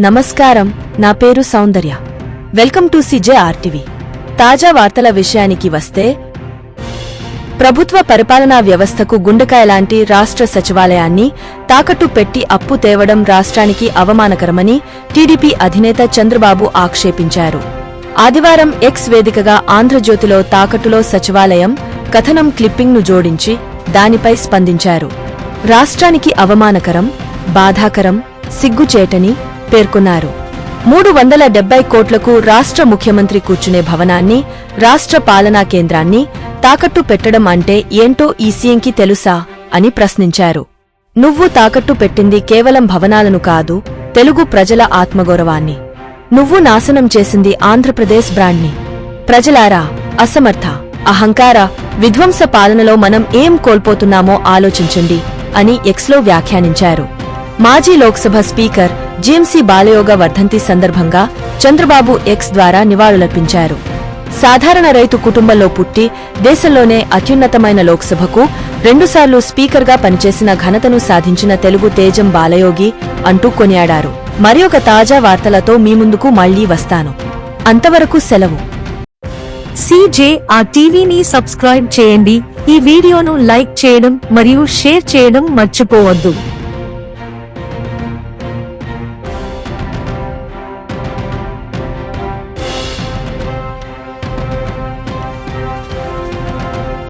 నమస్కారం నా పేరు Soundarya. Welcome to CJ RTV. తాజా వార్తల విషయానికి వస్తే ప్రభుత్వ పరిపాలనా వ్యవస్థకు గుండెకాయ లాంటి రాష్ట్ర సచివాలయాన్ని తాకట్టు పెట్టి అప్పు తేవడం రాష్ట్రానికి అవమానకరమని టీడీపీ అధినేత చంద్రబాబు ఆక్షేపించారు. ఆదివారం ఎక్స్ వేదికగా ఆంధ్రజ్యోతిలో తాకట్టులో సచివాలయం కథనం క్లిప్పింగ్ను జోడించి దానిపై స్పందించారు. రాష్ట్రానికి అవమానకరం బాధాకరం సిగ్గుచేటని పేర్కొన్నారు. మూడు వందల డెబ్బై కోట్లకు రాష్ట్ర ముఖ్యమంత్రి కూర్చునే భవనాన్ని రాష్ట్ర పాలనా కేంద్రాన్ని తాకట్టు పెట్టడం అంటే ఏంటో ఈ సీఎంకి తెలుసా అని ప్రశ్నించారు. నువ్వు తాకట్టు పెట్టింది కేవలం భవనాలను కాదు తెలుగు ప్రజల ఆత్మగౌరవాన్ని. నువ్వు నాశనం చేసింది ఆంధ్రప్రదేశ్ బ్రాండ్ని. ప్రజలారా అసమర్థ అహంకార విధ్వంస పాలనలో మనం ఏం కోల్పోతున్నామో ఆలోచించండి అని ఎక్స్లో వ్యాఖ్యానించారు. మాజీ లోక్సభ స్పీకర్ జీఎంసీ బాలయోగ వర్ధంతి సందర్భంగా చంద్రబాబు ఎక్స్ ద్వారా నివాళులర్పించారు. సాధారణ రైతు కుటుంబంలో పుట్టి దేశంలోనే అత్యున్నతమైన లోక్సభకు రెండుసార్లు స్పీకర్గా పనిచేసిన ఘనతను సాధించిన తెలుగు తేజం బాలయోగి అంటూ కొనియాడారు. మరి ఒక తాజా వార్తలతో మీ ముందుకు మళ్ళీ వస్తాను. అంతవరకు సెలవు. సిజే ఆ టీవీని సబ్స్క్రైబ్ చేయండి. ఈ వీడియోను లైక్ చేయడం మరియు షేర్ చేయడం మర్చిపోవద్దు.